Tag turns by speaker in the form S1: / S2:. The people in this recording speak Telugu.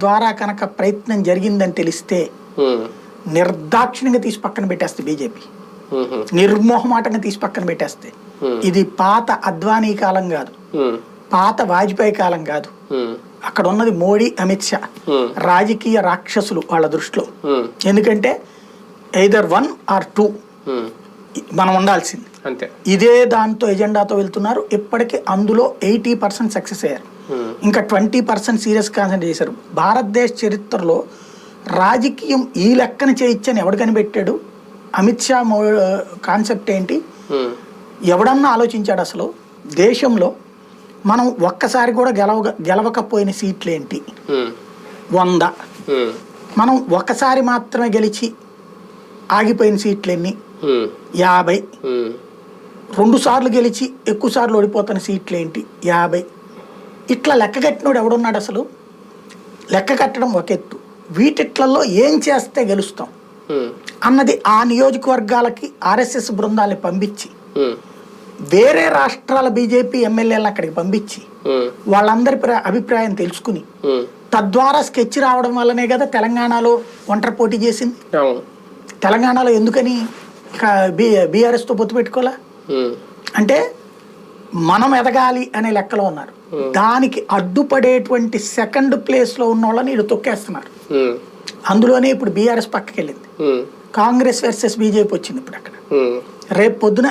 S1: ద్వారా కనుక ప్రయత్నం జరిగిందని తెలిస్తే నిర్దాక్షిణ్యంగా తీసి పక్కన పెట్టేస్తే బీజేపీ. నిర్మోహమాటంగా తీసి పక్కన పెట్టేస్తే. ఇది పాత అద్వానీ కాలం కాదు. పాత వాజ్పేయి కాలం కాదు. అక్కడ ఉన్నది మోడీ అమిత్ షా. రాజకీయ రాక్షసులు వాళ్ళ దృష్టిలో. ఎందుకంటే ఎయిదర్ వన్ ఆర్ టూ మనం ఉండాల్సింది.
S2: అంతే.
S1: ఇదే దాంతో ఎజెండాతో వెళ్తున్నారు. ఇప్పటికీ అందులో ఎయిటీ పర్సెంట్ సక్సెస్ అయ్యారు. ఇంకా ట్వంటీ పర్సెంట్ సీరియస్ కాన్సన్ట్రేట్ చేశారు. భారతదేశ చరిత్రలో రాజకీయం ఈ లెక్కన చేయొచ్చని ఎవడు కనిపెట్టాడు? అమిత్ షా కాన్సెప్ట్ ఏంటి? ఎవడన్నా ఆలోచించాడు అసలు? దేశంలో మనం ఒక్కసారి కూడా గెలవ గెలవకపోయిన సీట్లు ఏంటి వంద. మనం ఒకసారి మాత్రమే గెలిచి ఆగిపోయిన సీట్లు ఎన్ని యాభై రెండు సార్లు గెలిచి ఎక్కువ సార్లు ఓడిపోతున్న సీట్లు ఏంటి యాభై. ఇట్లా లెక్క కట్టినోడు ఎవడున్నాడు అసలు? లెక్క కట్టడం ఒక ఎత్తు. వీటిట్లలో ఏం చేస్తే గెలుస్తాం? అన్నది ఆ నియోజకవర్గాలకి ఆర్ఎస్ఎస్ బృందాలని పంపించి వేరే రాష్ట్రాల బీజేపీ ఎమ్మెల్యేలను అక్కడికి పంపించి వాళ్ళందరి ప్ర- అభిప్రాయం తెలుసుకుని తద్వారా స్కెచ్ రావడం వల్లనే కదా తెలంగాణలో ఒంటరి పోటీ చేసింది? తెలంగాణలో ఎందుకని బీఆర్ఎస్తో పొత్తు పెట్టుకోవాలా? అంటే మనం ఎదగాలి అనే లెక్కలో ఉన్నారు. దానికి అడ్డుపడేటువంటి సెకండ్ ప్లేస్లో ఉన్న వాళ్ళని వీళ్ళు తొక్కేస్తున్నారు.
S2: ఉమ్,
S1: అందులోనే ఇప్పుడు బీఆర్ఎస్ పక్కకి వెళ్ళింది
S2: ఉమ్,
S1: కాంగ్రెస్ వర్సెస్ బీజేపీ వచ్చింది ఇప్పుడు అక్కడ. రేపు పొద్దున